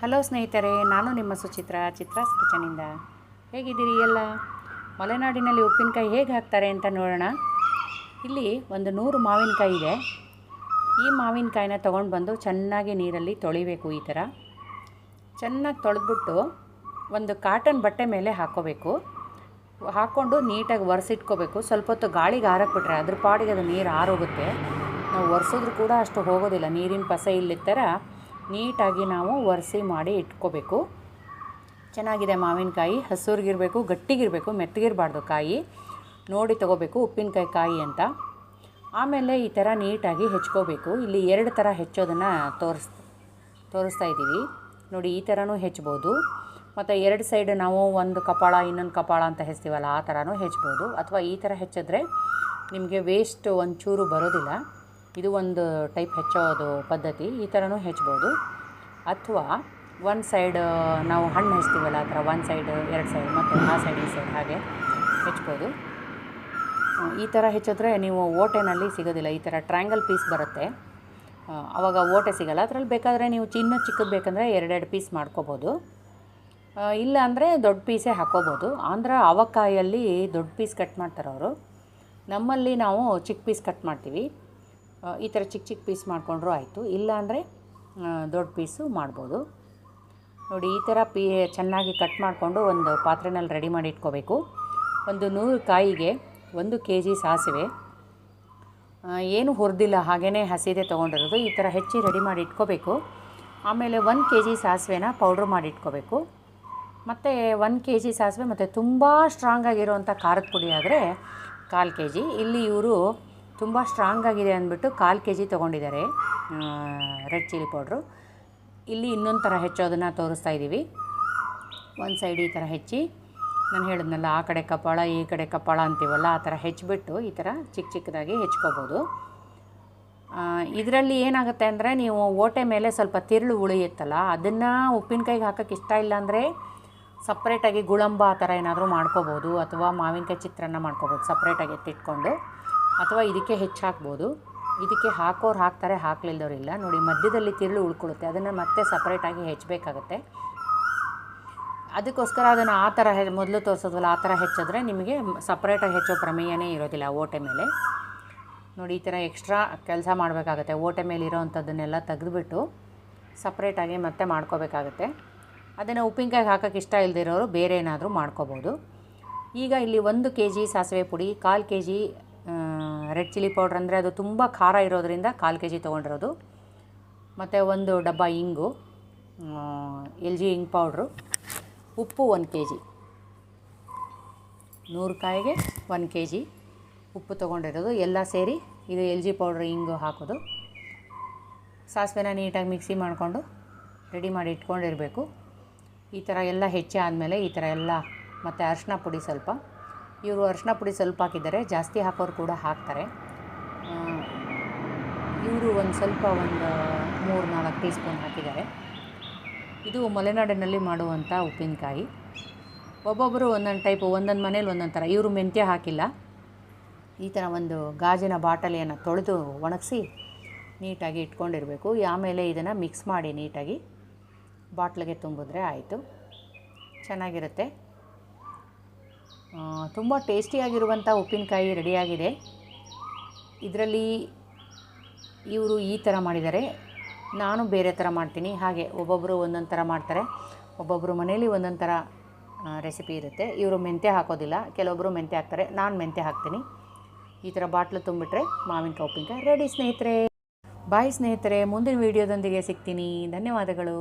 Hello ಸ್ನೇಹಿತರೆ, ನಾನು ನಿಮ್ಮ ಸುಚಿತ್ರ ಚಿತ್ರಾಸ್ ಕಿಚನಿಂದ ಹೇಗಿದ್ದೀರಿ ಎಲ್ಲ? ಮಲೆನಾಡಿನಲ್ಲಿ ಉಪ್ಪಿನಕಾಯಿ ಹೇಗೆ ಹಾಕ್ತಾರೆ ಅಂತ ನೋಡೋಣ. ಇಲ್ಲಿ ಒಂದು ನೂರು ಮಾವಿನಕಾಯಿ ಇದೆ. ಈ ಮಾವಿನಕಾಯಿನ ತೊಗೊಂಡು ಬಂದು ಚೆನ್ನಾಗಿ ನೀರಲ್ಲಿ ತೊಳಿಬೇಕು ಈ ಥರ. ಚೆನ್ನಾಗಿ ತೊಳೆದ್ಬಿಟ್ಟು ಒಂದು ಕಾಟನ್ ಬಟ್ಟೆ ಮೇಲೆ ಹಾಕ್ಕೋಬೇಕು ಹಾಕ್ಕೊಂಡು ನೀಟಾಗಿ ಒರೆಸಿಟ್ಕೋಬೇಕು. ಸ್ವಲ್ಪ ಹೊತ್ತು ಗಾಳಿಗೆ ಹಾರಕ್ಬಿಟ್ರೆ ಅದ್ರ ಪಾಡಿಗೆ ಅದು ನೀರು ಆರೋಗುತ್ತೆ. ನಾವು ಒರೆಸಿದ್ರು ಕೂಡ ಅಷ್ಟು ಹೋಗೋದಿಲ್ಲ. ನೀರಿನ ಪಸೆ ಥರ ನೀಟಾಗಿ ನಾವು ಒರೆಸಿ ಮಾಡಿ ಇಟ್ಕೋಬೇಕು. ಚೆನ್ನಾಗಿದೆ ಮಾವಿನಕಾಯಿ, ಹಸುರಿಗಿರಬೇಕು, ಗಟ್ಟಿಗಿರಬೇಕು, ಮೆತ್ತಗಿರಬಾರ್ದು ಕಾಯಿ. ನೋಡಿ ತೊಗೋಬೇಕು ಉಪ್ಪಿನಕಾಯಿ ಕಾಯಿ ಅಂತ. ಆಮೇಲೆ ಈ ಥರ ನೀಟಾಗಿ ಹೆಚ್ಕೋಬೇಕು. ಇಲ್ಲಿ ಎರಡು ಥರ ಹೆಚ್ಚೋದನ್ನು ತೋರಿಸ್, ತೋರಿಸ್ತಾ ಇದ್ದೀವಿ. ನೋಡಿ, ಈ ಥರನೂ ಹೆಚ್ಬೋದು. ಮತ್ತು ಎರಡು ಸೈಡ್ ನಾವು ಒಂದು ಕಪಾಳ, ಇನ್ನೊಂದು ಕಪಾಳ ಅಂತ ಹೆಚ್ತೀವಲ್ಲ, ಆ ಥರನೂ ಹೆಚ್ಬೋದು. ಅಥವಾ ಈ ಥರ ಹೆಚ್ಚಿದ್ರೆ ನಿಮಗೆ ವೇಸ್ಟ್ ಒಂಚೂರು ಬರೋದಿಲ್ಲ. ಇದು ಒಂದು ಟೈಪ್ ಹೆಚ್ಚೋದು ಪದ್ಧತಿ, ಈ ಥರನೂ ಹೆಚ್ಬೋದು ಅಥವಾ ಒಂದು ಸೈಡ್ ನಾವು ಹಣ್ಣು ಹೆಚ್ತೀವಲ್ಲ, ಆ ಥರ ಒಂದು ಸೈಡ್ ಎರಡು ಸೈಡ್ ಮತ್ತು ಆ ಸೈಡ್ ಈ ಸೈಡ್ ಹಾಗೆ ಹೆಚ್ಬೋದು. ಈ ಥರ ಹೆಚ್ಚಿದ್ರೆ ನೀವು ಓಟೆನಲ್ಲಿ ಸಿಗೋದಿಲ್ಲ, ಈ ಥರ ಟ್ರ್ಯಾಂಗಲ್ ಪೀಸ್ ಬರುತ್ತೆ. ಆವಾಗ ಓಟೆ ಸಿಗಲ್ಲ, ಅದರಲ್ಲಿ ಬೇಕಾದರೆ ನೀವು ಚಿನ್ನ ಚಿಕ್ಕದು ಬೇಕಂದರೆ ಎರಡೆರಡು ಪೀಸ್ ಮಾಡ್ಕೋಬೋದು. ಇಲ್ಲ ಅಂದರೆ ದೊಡ್ಡ ಪೀಸೇ ಹಾಕ್ಕೋಬೋದು ಆಂಧ್ರ ಅವಕಾಯಲ್ಲಿ ದೊಡ್ಡ ಪೀಸ್ ಕಟ್ ಮಾಡ್ತಾರೆ ಅವರು ನಮ್ಮಲ್ಲಿ ನಾವು ಚಿಕ್ಕ ಪೀಸ್ ಕಟ್ ಮಾಡ್ತೀವಿ. ಈ ಥರ ಚಿಕ್ಕ ಚಿಕ್ಕ ಪೀಸ್ ಮಾಡಿಕೊಂಡ್ರೂ ಆಯಿತು. ಇಲ್ಲಾಂದರೆ ದೊಡ್ಡ ಪೀಸು ಮಾಡ್ಬೋದು. ನೋಡಿ, ಈ ಥರ ಪೀ, ಚೆನ್ನಾಗಿ ಕಟ್ ಮಾಡಿಕೊಂಡು ಒಂದು ಪಾತ್ರೆನಲ್ಲಿ ರೆಡಿ ಮಾಡಿ ಇಟ್ಕೋಬೇಕು. ಒಂದು ನೂರು ಕಾಯಿಗೆ ಒಂದು ಕೆ ಜಿ ಸಾಸಿವೆ. ಏನು ಹುರಿದಿಲ್ಲ ಹಾಗೇ ಹಸಿದೆ ತೊಗೊಂಡಿರೋದು. ಈ ಥರ ಹೆಚ್ಚಿ ರೆಡಿ ಮಾಡಿ ಇಟ್ಕೋಬೇಕು. ಆಮೇಲೆ ಒಂದು ಕೆ ಜಿ ಸಾಸಿವೆನ ಪೌಡ್ರ್ ಮಾಡಿ ಇಟ್ಕೋಬೇಕು. ಮತ್ತು ಒಂದು ಕೆ ಜಿ ಸಾಸಿವೆ, ಮತ್ತು ತುಂಬ ಸ್ಟ್ರಾಂಗ್ ಆಗಿರೋವಂಥ ಖಾರದ ಪುಡಿ ಆದರೆ ಕಾಲು ಕೆ ಜಿ. ಇಲ್ಲಿ ಇವರು ತುಂಬ ಸ್ಟ್ರಾಂಗ್ ಆಗಿದೆ ಅಂದ್ಬಿಟ್ಟು ಕಾಲು ಕೆ ಜಿ ತೊಗೊಂಡಿದ್ದಾರೆ ರೆಡ್ ಚಿಲ್ಲಿ ಪೌಡ್ರು ಇಲ್ಲಿ ಇನ್ನೊಂದು ಥರ ಹೆಚ್ಚೋದನ್ನು ತೋರಿಸ್ತಾ ಇದ್ದೀವಿ ಒಂದು ಸೈಡ್ ಈ ಥರ ಹೆಚ್ಚಿ, ನಾನು ಹೇಳಿದ್ನಲ್ಲ, ಆ ಕಡೆ ಕಪಾಳ, ಈ ಕಡೆ ಕಪಾಳ ಅಂತೀವಲ್ಲ, ಆ ಥರ ಹೆಚ್ಚಿಬಿಟ್ಟು ಈ ಥರ ಚಿಕ್ಕ ಚಿಕ್ಕದಾಗಿ ಹೆಚ್ಕೋಬೋದು. ಇದರಲ್ಲಿ ಏನಾಗುತ್ತೆ ಅಂದರೆ ನೀವು ಓಟೆ ಮೇಲೆ ಸ್ವಲ್ಪ ತಿರುಳು ಉಳಿಯುತ್ತಲ್ಲ ಅದನ್ನು ಉಪ್ಪಿನಕಾಯಿಗೆ ಹಾಕೋಕ್ಕೆ ಇಷ್ಟ ಇಲ್ಲ ಅಂದರೆ ಸಪ್ರೇಟಾಗಿ ಗುಳಂಬ ಆ ಥರ ಏನಾದರೂ ಮಾಡ್ಕೋಬೋದು ಅಥವಾ ಮಾವಿನಕಾಯಿ ಚಿತ್ರಾನ್ನ ಮಾಡ್ಕೋಬೋದು ಸಪ್ರೇಟಾಗಿ ಎತ್ತಿಟ್ಕೊಂಡು. ಅಥವಾ ಇದಕ್ಕೆ ಹೆಚ್ಚು ಹಾಕ್ಬೋದು ಇದಕ್ಕೆ ಹಾಕೋರು ಹಾಕ್ತಾರೆ ಹಾಕ್ಲಿಲ್ದವ್ರು ಇಲ್ಲ. ನೋಡಿ, ಮಧ್ಯದಲ್ಲಿ ತಿರುಳು ಉಳ್ಕೊಳ್ಳುತ್ತೆ. ಅದನ್ನು ಮತ್ತೆ ಸಪ್ರೇಟಾಗಿ ಹೆಚ್ಚಬೇಕಾಗತ್ತೆ ಅದಕ್ಕೋಸ್ಕರ ಅದನ್ನು ಆ ಥರ ಮೊದಲು ತೋರಿಸೋದಲ್ಲ ಆ ಥರ ಹೆಚ್ಚಿದ್ರೆ ನಿಮಗೆ ಸಪ್ರೇಟಾಗಿ ಹೆಚ್ಚೋ ಪ್ರಮೇಯನೇ ಇರೋದಿಲ್ಲ ಓಟೆ ಮೇಲೆ. ನೋಡಿ, ಈ ಥರ ಎಕ್ಸ್ಟ್ರಾ ಕೆಲಸ ಮಾಡಬೇಕಾಗತ್ತೆ. ಓಟೆ ಮೇಲೆ ಇರೋವಂಥದ್ದನ್ನೆಲ್ಲ ತೆಗೆದುಬಿಟ್ಟು ಸಪ್ರೇಟಾಗಿ ಮತ್ತೆ ಮಾಡ್ಕೋಬೇಕಾಗತ್ತೆ. ಅದನ್ನು ಉಪ್ಪಿನಕಾಯಿಗೆ ಹಾಕೋಕ್ಕೆ ಇಷ್ಟ ಇಲ್ಲದಿರೋರು ಬೇರೆ ಏನಾದರೂ ಮಾಡ್ಕೋಬೋದು. ಈಗ ಇಲ್ಲಿ ಒಂದು ಕೆ ಜಿ ಸಾಸಿವೆ ಪುಡಿ, ಕಾಲು K G red chilli powder ಅಂದರೆ ಅದು ತುಂಬ ಖಾರ ಇರೋದರಿಂದ ಕಾಲು ಕೆ ಜಿ ತೊಗೊಂಡಿರೋದು. ಮತ್ತು ಒಂದು ಡಬ್ಬ ಇಂಗು ಎಲ್ ಜಿ ಇಂಗ್ ಪೌಡ್ರು, ಉಪ್ಪು ಒಂದು ಕೆ ಜಿ ನೂರು ಕಾಯಿಗೆ ಒಂದು ಕೆ ಜಿ ಉಪ್ಪು ತೊಗೊಂಡಿರೋದು. ಎಲ್ಲ ಸೇರಿ ಇದು ಎಲ್ ಜಿ ಪೌಡ್ರ್ ಇಂಗು ಹಾಕೋದು. ಸಾಸಿವೆನ ನೀಟಾಗಿ ಮಿಕ್ಸಿ ಮಾಡಿಕೊಂಡು ರೆಡಿ ಮಾಡಿ ಇಟ್ಕೊಂಡಿರಬೇಕು. ಈ ಥರ ಎಲ್ಲ ಹೆಚ್ಚೆ ಆದಮೇಲೆ ಈ ಥರ ಎಲ್ಲ ಮತ್ತು ಅರಿಶಿನ ಪುಡಿ ಸ್ವಲ್ಪ ಇವರು ಅರಿಶಿನ ಪುಡಿ ಸ್ವಲ್ಪ ಹಾಕಿದ್ದಾರೆ, ಜಾಸ್ತಿ ಹಾಕೋರು ಕೂಡ ಹಾಕ್ತಾರೆ. ಇವರು ಒಂದು ಸ್ವಲ್ಪ ಒಂದು ಮೂರು ನಾಲ್ಕು ಟೀ ಸ್ಪೂನ್ ಹಾಕಿದ್ದಾರೆ. ಇದು ಮಲೆನಾಡಿನಲ್ಲಿ ಮಾಡುವಂಥ ಉಪ್ಪಿನಕಾಯಿ. ಒಬ್ಬೊಬ್ಬರು ಒಂದೊಂದು ಟೈಪ್ ಒಂದೊಂದು ಮನೇಲಿ ಒಂದೊಂದು ಥರ ಇವರು ಮೆಂತ್ಯ ಹಾಕಿಲ್ಲ. ಈ ಥರ ಒಂದು ಗಾಜಿನ ಬಾಟಲಿಯನ್ನು ತೊಳೆದು ಒಣಗಿಸಿ ನೀಟಾಗಿ ಇಟ್ಕೊಂಡಿರಬೇಕು. ಆಮೇಲೆ ಇದನ್ನು ಮಿಕ್ಸ್ ಮಾಡಿ ನೀಟಾಗಿ ಬಾಟ್ಲಿಗೆ ತುಂಬಿದ್ರೆ ಆಯಿತು. ಚೆನ್ನಾಗಿರುತ್ತೆ. ತುಂಬ ಟೇಸ್ಟಿಯಾಗಿರುವಂಥ ಉಪ್ಪಿನಕಾಯಿ ರೆಡಿಯಾಗಿದೆ. ಇದರಲ್ಲಿ ಇವರು ಈ ಥರ ಮಾಡಿದ್ದಾರೆ. ನಾನು ಬೇರೆ ಥರ ಮಾಡ್ತೀನಿ. ಹಾಗೆ ಒಬ್ಬೊಬ್ಬರು ಒಂದೊಂದು ಥರ ಮಾಡ್ತಾರೆ. ಒಬ್ಬೊಬ್ಬರು ಮನೇಲಿ ಒಂದೊಂದು ಥರ ರೆಸಿಪಿ ಇರುತ್ತೆ. ಇವರು ಮೆಂತ್ಯ ಹಾಕೋದಿಲ್ಲ. ಕೆಲವೊಬ್ಬರು ಮೆಂತ್ಯ ಹಾಕ್ತಾರೆ. ನಾನು ಮೆಂತ್ಯ ಹಾಕ್ತೀನಿ. ಈ ಥರ ಬಾಟ್ಲು ತುಂಬಿಟ್ರೆ ಮಾವಿನಕಾಯಿ ಉಪ್ಪಿನಕಾಯಿ ರೆಡಿ ಸ್ನೇಹಿತರೆ. ಬಾಯ್ ಸ್ನೇಹಿತರೆ. ಮುಂದಿನ ವೀಡಿಯೋದೊಂದಿಗೆ ಸಿಗ್ತೀನಿ. ಧನ್ಯವಾದಗಳು.